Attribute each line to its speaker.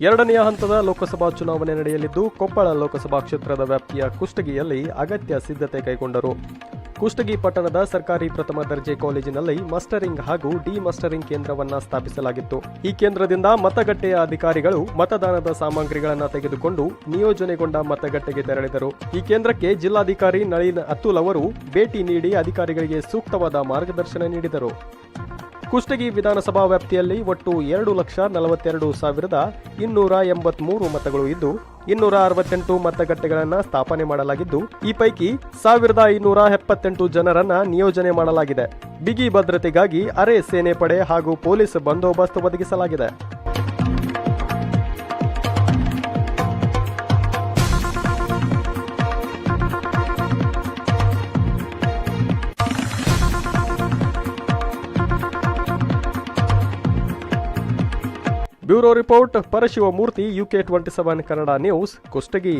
Speaker 1: ಎರಡನೆಯ ಹಂತದ ಲೋಕಸಭಾ ಚುನಾವಣೆ ನಡೆಯಲಿದ್ದು, ಕೊಪ್ಪಳ ಲೋಕಸಭಾ ಕ್ಷೇತ್ರದ ವ್ಯಾಪ್ತಿಯ ಕುಷ್ಟಗಿಯಲ್ಲಿ ಅಗತ್ಯ ಸಿದ್ಧತೆ ಕೈಗೊಂಡರು. ಕುಷ್ಟಗಿ ಪಟ್ಟಣದ ಸರ್ಕಾರಿ ಪ್ರಥಮ ದರ್ಜೆ ಕಾಲೇಜಿನಲ್ಲಿ ಮಸ್ಟರಿಂಗ್ ಹಾಗೂ ಡಿ ಮಸ್ಟರಿಂಗ್ ಕೇಂದ್ರವನ್ನು ಸ್ಥಾಪಿಸಲಾಗಿತ್ತು. ಈ ಕೇಂದ್ರದಿಂದ ಮತಗಟ್ಟೆಯ ಅಧಿಕಾರಿಗಳು ಮತದಾನದ ಸಾಮಗ್ರಿಗಳನ್ನು ತೆಗೆದುಕೊಂಡು ನಿಯೋಜನೆಗೊಂಡ ಮತಗಟ್ಟೆಗೆ ತೆರಳಿದರು. ಈ ಕೇಂದ್ರಕ್ಕೆ ಜಿಲ್ಲಾಧಿಕಾರಿ ನಳಿನ್ ಅತುಲ್ ಅವರು ಭೇಟಿ ನೀಡಿ ಅಧಿಕಾರಿಗಳಿಗೆ ಸೂಕ್ತವಾದ ಮಾರ್ಗದರ್ಶನ ನೀಡಿದರು. ಕುಷ್ಟಗಿ ವಿಧಾನಸಭಾ ವ್ಯಾಪ್ತಿಯಲ್ಲಿ ಒಟ್ಟು ಎರಡು ಲಕ್ಷ ನಲವತ್ತೆರಡು ಸಾವಿರದ ಇನ್ನೂರ ಎಂಬತ್ಮೂರು ಮತಗಳು ಇದ್ದು, ಇನ್ನೂರ ಅರವತ್ತೆಂಟು ಮತಗಟ್ಟೆಗಳನ್ನು ಸ್ಥಾಪನೆ ಮಾಡಲಾಗಿದ್ದು, ಈ ಪೈಕಿ ಸಾವಿರದ ಇನ್ನೂರ ಎಪ್ಪತ್ತೆಂಟು ಜನರನ್ನ ನಿಯೋಜನೆ ಮಾಡಲಾಗಿದೆ. ಬಿಗಿ ಭದ್ರತೆಗಾಗಿ ಅರೆ ಸೇನೆ ಪಡೆ ಹಾಗೂ ಪೊಲೀಸ್ ಬಂದೋಬಸ್ತ್ ಒದಗಿಸಲಾಗಿದೆ. Bureau report Parashivamurthy UK twenty seven Kannada news Kushtagi.